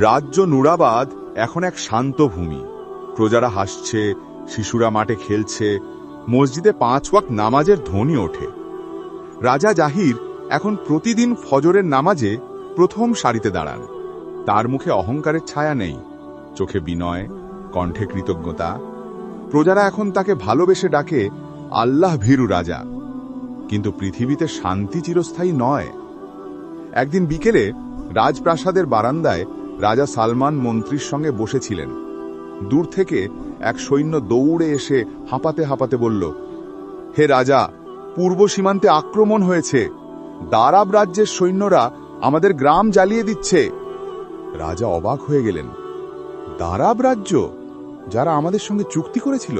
রাজ্য নুরাবাদ এখন এক শান্ত ভূমি। প্রজারা হাসছে, শিশুরা মাঠে খেলছে, মসজিদে পাঁচ ওয়াক নামাজের ধ্বনি ওঠে। রাজা জাহির এখন প্রতিদিন ফজরের নামাজে প্রথম সারিতে দাঁড়ান। তার মুখে অহংকারের ছায়া নেই, চোখে বিনয়, কণ্ঠে কৃতজ্ঞতা। প্রজারা এখন তাকে ভালোবেসে ডাকে, আল্লাহ ভীরু রাজা। কিন্তু পৃথিবীতে শান্তি চিরস্থায়ী নয়। একদিন বিকেলে রাজপ্রাসাদের বারান্দায় রাজা সালমান মন্ত্রীর সঙ্গে বসেছিলেন। দূর থেকে এক সৈন্য দৌড়ে এসে হাঁপাতে হাঁপাতে বলল, হে রাজা, পূর্ব সীমান্তে আক্রমণ হয়েছে। দারাব রাজ্যের সৈন্যরা আমাদের গ্রাম জ্বালিয়ে দিচ্ছে। রাজা অবাক হয়ে গেলেন, দারাব রাজ্য, যারা আমাদের সঙ্গে চুক্তি করেছিল?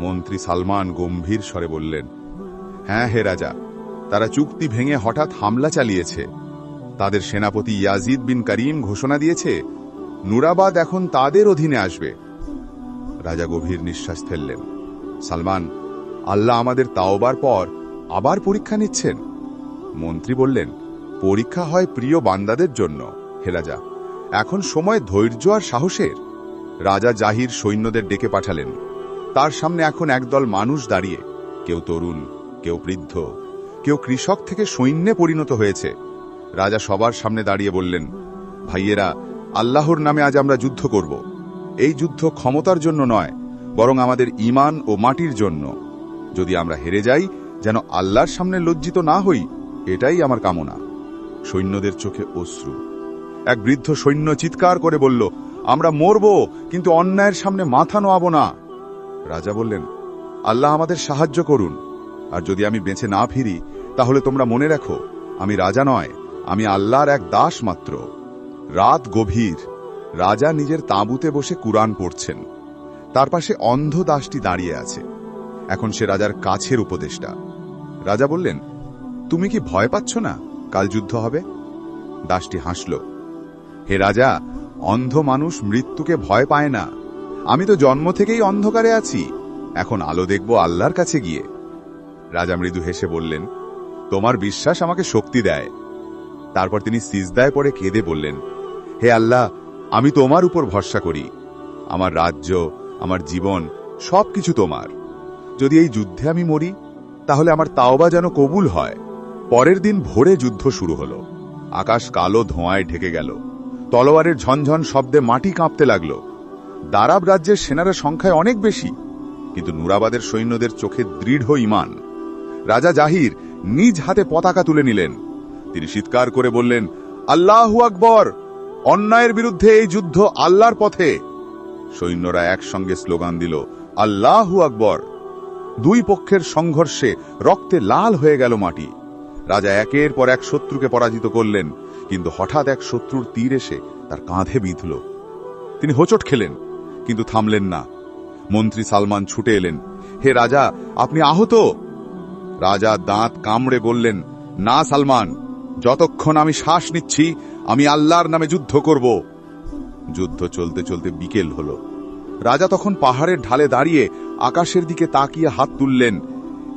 মন্ত্রী সালমান গম্ভীর স্বরে বললেন হ্যাঁ হে রাজা, তারা চুক্তি ভেঙে হঠাৎ হামলা চালিয়েছে। তাদের সেনাপতি ইয়াজিদ বিন করিম ঘোষণা দিয়েছে, নুরাবাদ এখন তাদের অধীনে আসবে। রাজা গভীর নিঃশ্বাস ফেললেন। সালমান, আল্লাহ আমাদের তাওবার পর আবার পরীক্ষা নিচ্ছেন। মন্ত্রী বললেন, পরীক্ষা হয় প্রিয় বান্দাদের জন্য। হে রাজা, এখন সময় ধৈর্য আর সাহসের। রাজা জাহির সৈন্যদের ডেকে পাঠালেন। তার সামনে এখন একদল মানুষ দাঁড়িয়ে, কেউ তরুণ, কেউ বৃদ্ধ, কেউ কৃষক থেকে সৈন্যে পরিণত হয়েছে। রাজা সবার সামনে দাঁড়িয়ে বললেন, ভাইয়েরা, আল্লাহর নামে আজ আমরা যুদ্ধ করব। এই যুদ্ধ ক্ষমতার জন্য নয়, বরং আমাদের ইমান ও মাটির জন্য। যদি আমরা হেরে যাই, যেন আল্লাহর সামনে লজ্জিত না হই, এটাই আমার কামনা। সৈন্যদের চোখে অশ্রু। এক বৃদ্ধ সৈন্য চিৎকার করে বলল, আমরা মরব, কিন্তু অন্যায়ের সামনে মাথা নোয়াব না। রাজা বললেন, আল্লাহ আমাদের সাহায্য করুন, আর যদি আমি বেঁচে না ফিরি, তাহলে তোমরা মনে রাখো, আমি রাজা নয় আমি আল্লাহর এক দাস মাত্র। রাত গভীর। রাজা নিজের তাঁবুতে বসে কুরআন পড়ছেন। তার পাশে অন্ধ দাসটি দাঁড়িয়ে আছে। এখন সে রাজার কাছের উপদেষ্টা। রাজা বললেন, তুমি কি ভয় পাচ্ছ না? কাল যুদ্ধ হবে? দাসটি হাসল, হে রাজা, অন্ধ মানুষ মৃত্যুকে ভয় পায় না। আমি তো জন্ম থেকেই অন্ধকারে আছি। এখন আলো দেখব আল্লাহর কাছে গিয়ে। রাজা মৃদু হেসে বললেন, তোমার বিশ্বাস আমাকে শক্তি দেয়। তারপর তিনি সিজদায় পড়ে কেঁদে বললেন, হে আল্লাহ, আমি তোমার উপর ভরসা করি। আমার রাজ্য, আমার জীবন, সবকিছু তোমার। যদি এই যুদ্ধে আমি মরি, তাহলে আমার তাওবা যেন কবুল হয়। পরের দিন ভোরে যুদ্ধ শুরু হলো। আকাশ কালো ধোঁয়ায় ঢেকে গেল। তলোয়ারের ঝনঝন শব্দে মাটি কাঁপতে লাগল। দারাব রাজ্যের সেনারা সংখ্যায় অনেক বেশি, কিন্তু নুরাবাদের সৈন্যদের চোখে দৃঢ় ইমান। রাজা জাহির নিজ হাতে পতাকা তুলে নিলেন। তিনি চিৎকার করে বললেন, আল্লাহু আকবর! অন্যায়ের বিরুদ্ধে এই যুদ্ধ আল্লাহর পথে! সৈন্যরা একসঙ্গে স্লোগান দিল, আল্লাহু আকবর! দুই পক্ষের সংঘর্ষে রক্তে লাল হয়ে গেল মাটি। রাজা একের পর এক শত্রুকে পরাজিত করলেন, কিন্তু হঠাৎ এক শত্রুর তীর এসে তার কাঁধে বিঁধল। তিনি হোঁচট খেলেন, কিন্তু থামলেন না। মন্ত্রী সালমান ছুটে এলেন, হে রাজা, আপনি আহত? রাজা দাঁত কামড়ে বললেন, না সালমান। যতক্ষণ আমি শ্বাস নিচ্ছি, আমি আল্লাহর নামে যুদ্ধ করব। যুদ্ধ চলতে চলতে বিকেল হল। রাজা তখন পাহাড়ের ঢালে দাঁড়িয়ে আকাশের দিকে তাকিয়ে হাত তুললেন।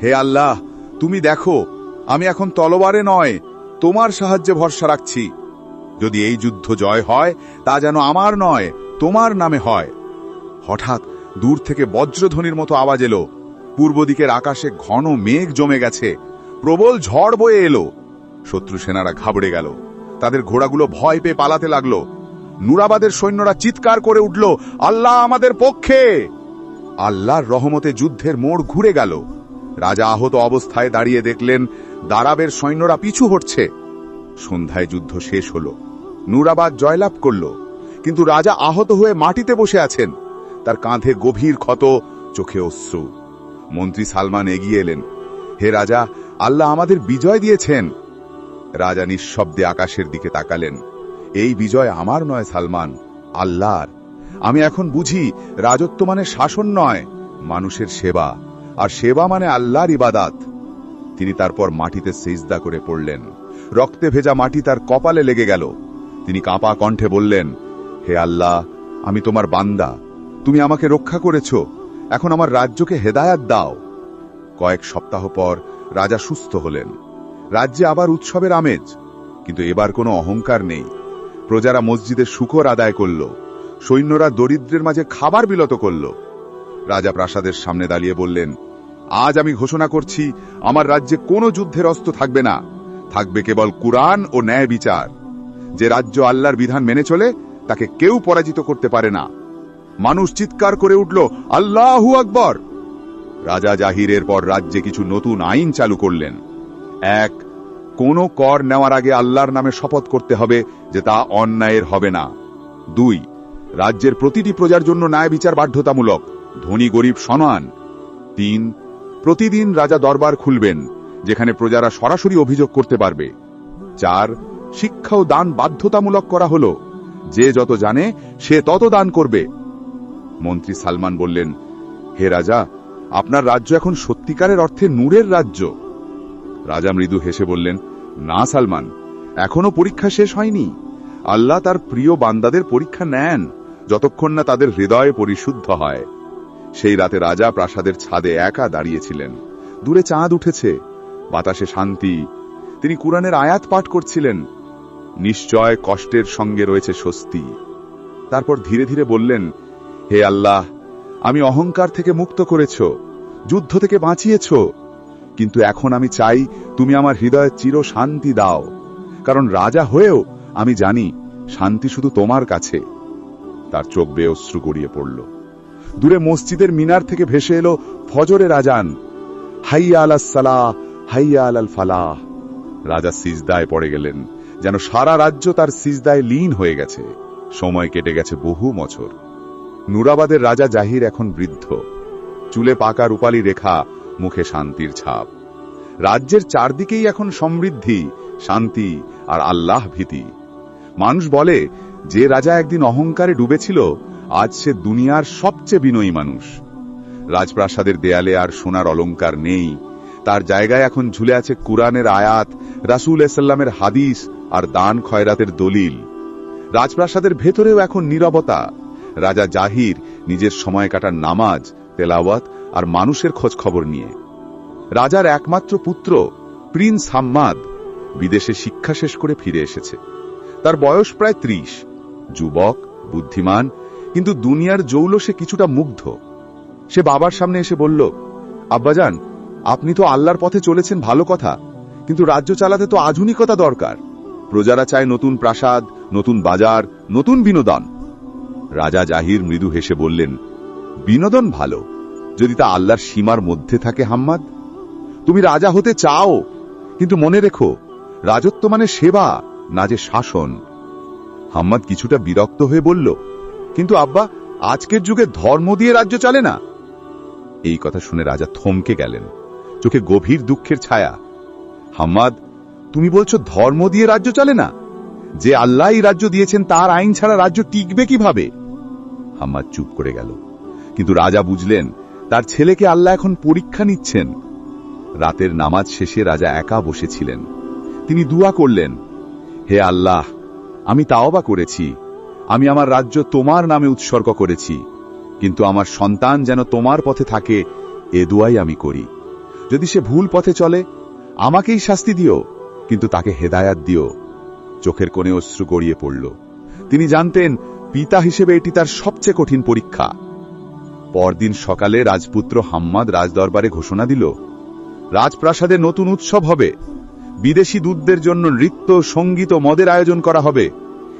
হে আল্লাহ, তুমি দেখো, আমি এখন তলবারে নয়, তোমার সাহায্যে ভরসা রাখছি। যদি এই যুদ্ধ জয় হয়, তা যেন আমার নয়, তোমার নামে হয়। হঠাৎ দূর থেকে বজ্রধ্বনির মতো আওয়াজ এলো। পূর্ব দিকের আকাশে ঘন মেঘ জমে গেছে। প্রবল ঝড় বয়ে এলো। শত্রু সেনারা ঘাবড়ে গেল। তাদের ঘোড়াগুলো ভয় পেয়ে পালাতে লাগল। নুরাবাদের সৈন্যরা চিৎকার করে উঠল, আল্লাহ আমাদের পক্ষে! আল্লাহর রহমতে যুদ্ধের মোড় ঘুরে গেল। রাজা আহত অবস্থায় দাঁড়িয়ে দেখলেন, দারাবের সৈন্যরা পিছু হটছে। সন্ধ্যায় যুদ্ধ শেষ হল। নুরাবাদ জয়লাভ করল। কিন্তু রাজা আহত হয়ে মাটিতে বসে আছেন। তার কাঁধে গভীর ক্ষত, চোখে অশ্রু। মন্ত্রী সালমান এগিয়ে এলেন। হে রাজা, আল্লাহ আমাদের বিজয় দিয়েছেন। রাজা নিঃশব্দে আকাশের দিকে তাকালেন। এই বিজয় আমার নয়, সালমান, আল্লাহর। আমি এখন বুঝি, রাজত্ব মানে শাসন নয়, মানুষের সেবা, আর সেবা মানে আল্লাহর ইবাদাত। তিনি তারপর মাটিতে সেজদা করে পড়লেন। রক্তে ভেজা মাটি তার কপালে লেগে গেল। তিনি কাঁপা কণ্ঠে বললেন, হে আল্লাহ, আমি তোমার বান্দা। তুমি আমাকে রক্ষা করেছ। এখন আমার রাজ্যকে হেদায়াত দাও। কয়েক সপ্তাহ পর রাজা সুস্থ হলেন। রাজ্যে আবার উৎসবের আমেজ। কিন্তু এবার কোনো অহংকার নেই। প্রজারা মসজিদে শুকর আদায় করল। সৈন্যরা দরিদ্রের মাঝে খাবার বিলত করল। রাজা প্রাসাদের সামনে দাঁড়িয়ে বললেন, আজ আমি ঘোষণা করছি, আমার রাজ্যে কোনো যুদ্ধের অস্ত্র থাকবে না। থাকবে কেবল কুরআন ও ন্যায় বিচার। যে রাজ্য আল্লাহর বিধান মেনে চলে, তাকে কেউ পরাজিত করতে পারে না। মানুষ চিৎকার করে উঠল, আল্লাহু আকবর! রাজা জাহিরের পর রাজ্যে কিছু নতুন আইন চালু করলেন। এক, কোনো কর নেওয়ার আগে আল্লাহর নামে শপথ করতে হবে যে তা অন্যায়ের হবে না। দুই, রাজ্যের প্রতিটি প্রজার জন্য ন্যায় বিচার বাধ্যতামূলক, ধনী গরিব সমান। তিন, প্রতিদিন রাজা দরবার খুলবেন, যেখানে প্রজারা সরাসরি অভিযোগ করতে পারবে। চার, শিক্ষা ও দান বাধ্যতামূলক করা হলো, যে যত জানে, সে তত দান করবে। মন্ত্রী সালমান বললেন, হে রাজা, আপনার রাজ্য এখন সত্যিকারের অর্থে নূরের রাজ্য। রাজা মৃদু হেসে বললেন, না, সালমান, এখনও পরীক্ষা শেষ হয়নি। আল্লাহ তার প্রিয় বান্দাদের পরীক্ষা নেন, যতক্ষণ না তাদের হৃদয় পরিশুদ্ধ হয়। সেই রাতে রাজা প্রাসাদের ছাদে একা দাঁড়িয়েছিলেন। দূরে চাঁদ উঠেছে, বাতাসে শান্তি। তিনি কুরআনের আয়াত পাঠ করছিলেন, নিশ্চয় কষ্টের সঙ্গে রয়েছে স্বস্তি। তারপর ধীরে ধীরে বললেন, হে আল্লাহ, আমি অহংকার থেকে মুক্ত করেছ, যুদ্ধ থেকে বাঁচিয়েছ কিন্তু এখন আমি চাই তুমি আমার হৃদয়ে চির শান্তি দাও। কারণ রাজা হয়েও আমি জানি শান্তি শুধু তোমার কাছে। তার চোখ বেয়ে অশ্রু গড়িয়ে পড়ল। দূরে মসজিদের মিনার থেকে ভেসে এলো ফজরের আজান হাইয়া আলাস সালাহ, হাইয়া আল আল ফালাহ। রাজা সিজদায় পড়ে গেলেন, যেন সারা রাজ্য তার সিজদায় লীন হয়ে গেছে। সময় কেটে গেছে বহু বছর। নুরাবাদের রাজা জাহির এখন বৃদ্ধ। চুলে পাকা রূপালী রেখা মুখে শান্তির ছাপ। রাজ্যের চারদিকেই এখন সমৃদ্ধি, শান্তি আর আল্লাহ ভীতি। মানুষ বলে, যে রাজা একদিন অহংকারে ডুবেছিল, আজ সে দুনিয়ার সবচেয়ে বিনয়ী মানুষ। রাজপ্রাসাদের দেয়ালে আর সোনার অলংকার নেই। তার জায়গায় এখন ঝুলে আছে কুরআনের আয়াত, রাসুল এসাল্লামের হাদিস আর দান খয়রাতের দলিল। রাজপ্রাসাদের ভেতরেও এখন নীরবতা। রাজা জাহির নিজের সময় কাটার নামাজ তেলাওয়াত আর মানুষের খোঁজ খবর নিয়ে। রাজার একমাত্র পুত্র প্রিন্স হাম্মাদ বিদেশে শিক্ষা শেষ করে ফিরে এসেছে। তার বয়স প্রায় ত্রিশ, যুবক, বুদ্ধিমান, কিন্তু দুনিয়ার জৌল সে কিছুটা মুগ্ধ। সে বাবার সামনে এসে বলল, আব্বাজান, আপনি তো আল্লাহর পথে চলেছেন ভালো কথা, কিন্তু রাজ্য চালাতে তো আধুনিকতা দরকার। প্রজারা চায় নতুন প্রাসাদ, নতুন বাজার, নতুন বিনোদন। রাজা জাহির মৃদু হেসে বললেন বিনোদন ভালো, যদি তা আল্লাহর সীমার মধ্যে থাকে, হাম্মাদ। তুমি রাজা হতে চাও, কিন্তু মনে রেখো, রাজত্ব মানে সেবা, না যে শাসন। হাম্মাদ কিছুটা বিরক্ত হয়ে বলল, কিন্তু আব্বা, আজকের যুগে ধর্ম দিয়ে রাজ্য চলে না? এই কথা শুনে রাজা থমকে গেলেন, চোখে গভীর দুঃখের ছায়া। হাম্মাদ, তুমি বলছো ধর্ম দিয়ে রাজ্য চলে না? যে আল্লাহ রাজ্য দিয়েছেন, তার আইন ছাড়া রাজ্য টিকবে কীভাবে? হাম্মাদ চুপ করে গেল। কিন্তু রাজা বুঝলেন, তার ছেলেকে আল্লাহ এখন পরীক্ষা নিচ্ছেন। রাতের নামাজ শেষে রাজা একা বসেছিলেন। তিনি দুয়া করলেন, হে আল্লাহ, আমি তাওবা করেছি। আমি আমার রাজ্য তোমার নামে উৎসর্গ করেছি। কিন্তু আমার সন্তান যেন তোমার পথে থাকে, এ দুয়াই আমি করি। যদি সে ভুল পথে চলে, আমাকেই শাস্তি দিও, কিন্তু তাকে হেদায়াত দিও। চোখের কোণে অশ্রু গড়িয়ে পড়ল। তিনি জানতেন, পিতা হিসেবে এটি তার সবচেয়ে কঠিন পরীক্ষা। পরদিন সকালে রাজপুত্র হাম্মাদ রাজদরবারে ঘোষণা দিল, রাজপ্রাসাদে নতুন উৎসব হবে। বিদেশি দূতদের জন্য নৃত্য, সংগীত ও মদের আয়োজন করা হবে।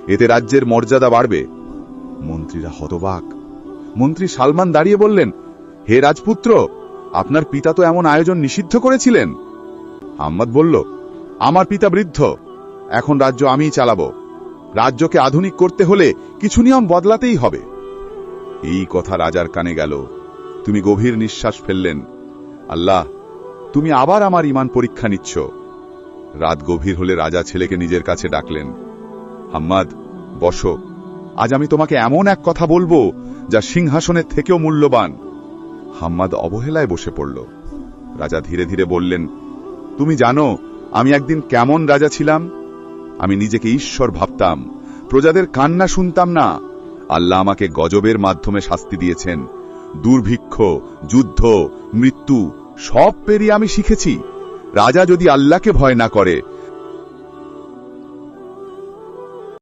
এতে রাজ্যের মর্যাদা বাড়বে। মন্ত্রীরা হতবাক। মন্ত্রী সালমান দাঁড়িয়ে বললেন, হে রাজপুত্র, আপনার পিতা তো এমন আয়োজন নিষিদ্ধ করেছিলেন? হাম্মদ বলল, আমার পিতা বৃদ্ধ, এখন রাজ্য আমিই চালাবো। রাজ্যকে আধুনিক করতে হলে কিছু নিয়ম বদলাতেই হবে। এই কথা রাজার কানে গেল। তুমি গভীর নিঃশ্বাস ফেললেন। আল্লাহ, তুমি আবার আমার ইমান পরীক্ষা নিচ্ছ। রাত গভীর হলে রাজা ছেলেকে নিজের কাছে ডাকলেন, হাম্মাদ, বসো। আজ আমি তোমাকে এমন এক কথা বলব যা সিংহাসনের থেকেও মূল্যবান। হাম্মাদ অবহেলায় বসে পড়ল। রাজা ধীরে ধীরে বললেন, তুমি জানো, আমি একদিন কেমন রাজা ছিলাম? আমি নিজেকে ঈশ্বর ভাবতাম, প্রজাদের কান্না শুনতাম না। আল্লাহ আমাকে গজবের মাধ্যমে শাস্তি দিয়েছেন। দুর্ভিক্ষ, যুদ্ধ, মৃত্যু, সব পেরিয়ে আমি শিখেছি। রাজা যদি আল্লাহকে ভয় না করে